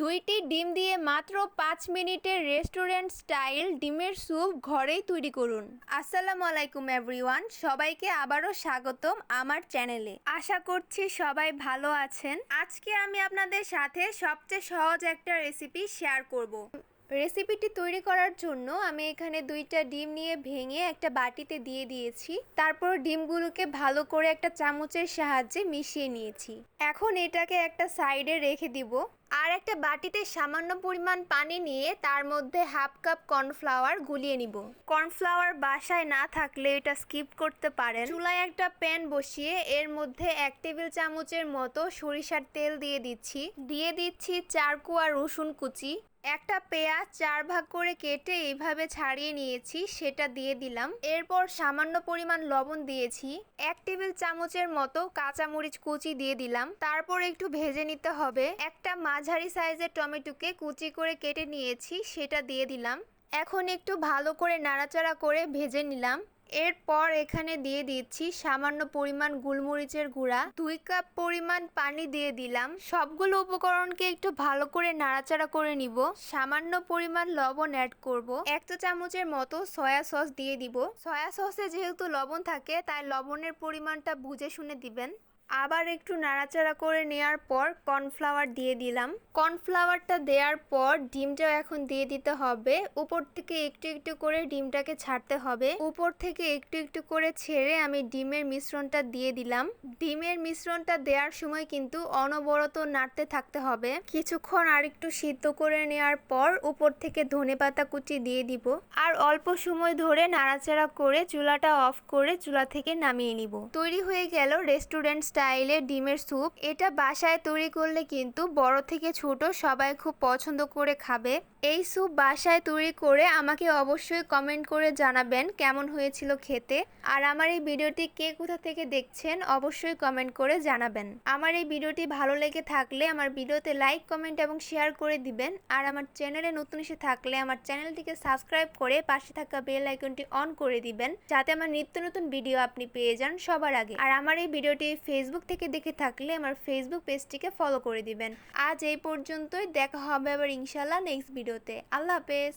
দুইটি ডিম দিয়ে মাত্র পাঁচ মিনিটের রেস্টুরেন্ট স্টাইল ডিমের স্যুপ ঘরেই তৈরি করুন। আসসালামু আলাইকুম এভরিওয়ান, সবাইকে আবারও স্বাগতম আমার চ্যানেলে। আশা করছি সবাই ভালো আছেন। আজকে আমি আপনাদের সাথে সবচেয়ে সহজ একটা রেসিপি শেয়ার করব। রেসিপিটি তৈরি করার জন্য আমি এখানে দুইটা ডিম নিয়ে ভেঙে একটা বাটিতে দিয়ে দিয়েছি। তারপর ডিমগুলোকে ভালো করে একটা চামচের সাহায্যে মিশিয়ে নিয়েছি। এখন এটাকে একটা সাইডে রেখে দিব। আর একটা বাটিতে সামান্য পরিমাণ পানি নিয়ে তার মধ্যে হাফ কাপ কর্নফ্লাওয়ার গুলিয়ে নিব। কর্নফ্লাওয়ার বাসায় না থাকলে এটা স্কিপ করতে পারেন। চুলায় একটা প্যান বসিয়ে এর মধ্যে এক টেবিল চামচের মতো সরিষার তেল দিয়ে দিচ্ছি। দিয়ে দিচ্ছি চার কুয়া রসুন কুচি। একটা পেঁয়াজ চার ভাগ করে কেটে এইভাবে ছাড়িয়ে নিয়েছি, সেটা দিয়ে দিলাম। এরপর সামান্য পরিমাণ লবণ দিয়েছি, এক টেবিল চামচের মতো কাঁচামরিচ কুচি দিয়ে দিলাম। তারপর একটু ভেজে নিতে হবে। একটা মাঝারি সাইজের টমেটোকে কুচি করে কেটে নিয়েছি, সেটা দিয়ে দিলাম। এখন একটু ভালো করে নাড়াচাড়া করে ভেজে নিলাম। এরপর এখানে দিয়ে দিচ্ছি সামান্য পরিমাণ গোলমরিচের গুঁড়া। দুই কাপ পরিমাণ পানি দিয়ে দিলাম। সবগুলো উপকরণকে একটু ভালো করে নাড়াচাড়া করে নিব। সামান্য পরিমাণ লবণ অ্যাড করব। এক চা চামচের মতো সয়া সস দিয়ে দিব। সয়া সসে যেহেতু লবণ থাকে, তাই লবণের পরিমাণটা বুঝে শুনে দিবেন। আবার একটু নাড়াচাড়া করে নেওয়ার পর কর্নফ্লাওয়ার দিয়ে দিলাম। কর্নফ্লাওয়ারটা দেওয়ার পর ডিমটাও এখন দিয়ে দিতে হবে। উপর থেকে একটু একটু করে ডিমটাকে ছাড়তে হবে। উপর থেকে একটু একটু করে ছেড়ে আমি ডিমের মিশ্রণটা দিয়ে দিলাম। ডিমের মিশ্রণটা দেওয়ার সময় কিন্তু অনবরত নাড়তে থাকতে হবে। কিছুক্ষণ আর একটু সিদ্ধ করে নেওয়ার পর উপর থেকে ধনে পাতা কুচি দিয়ে দিব। আর অল্প সময় ধরে নাড়াচাড়া করে চুলাটা অফ করে চুলা থেকে নামিয়ে নিব। তৈরি হয়ে গেল রেস্টুরেন্ট ডিমের স্যুপ। এটা বাসায় তৈরি করলে কিন্তু বড় থেকে ছোট সবাই খুব পছন্দ করে খাবে। এই স্যুপ বাসায় তৈরি করে আমাকে অবশ্যই কমেন্ট করে জানাবেন কেমন হয়েছিল খেতে। আর আমার এই ভিডিওটি কে কোথা থেকে দেখছেন অবশ্যই কমেন্ট করে জানাবেন। আমার এই ভিডিওটি ভালো লেগে থাকলে আমার ভিডিওতে লাইক, কমেন্ট এবং শেয়ার করে দিবেন। আর আমার চ্যানেলে নতুন এসে থাকলে আমার চ্যানেলটিকে সাবস্ক্রাইব করে পাশে থাকা বেল আইকনটি অন করে দিবেন, যাতে আমার নিত্য নতুন ভিডিও আপনি পেয়ে যান সবার আগে। আর আমার এই ভিডিওটি ফেসবুক থেকে দেখে থাকলে আমার ফেসবুক পেজটিকে ফলো করে দিবেন। আজ এই পর্যন্তই, দেখা হবে আবার ইনশাল্লাহ নেক্সট ভিডিওতে আল্লাহ হাফেজ।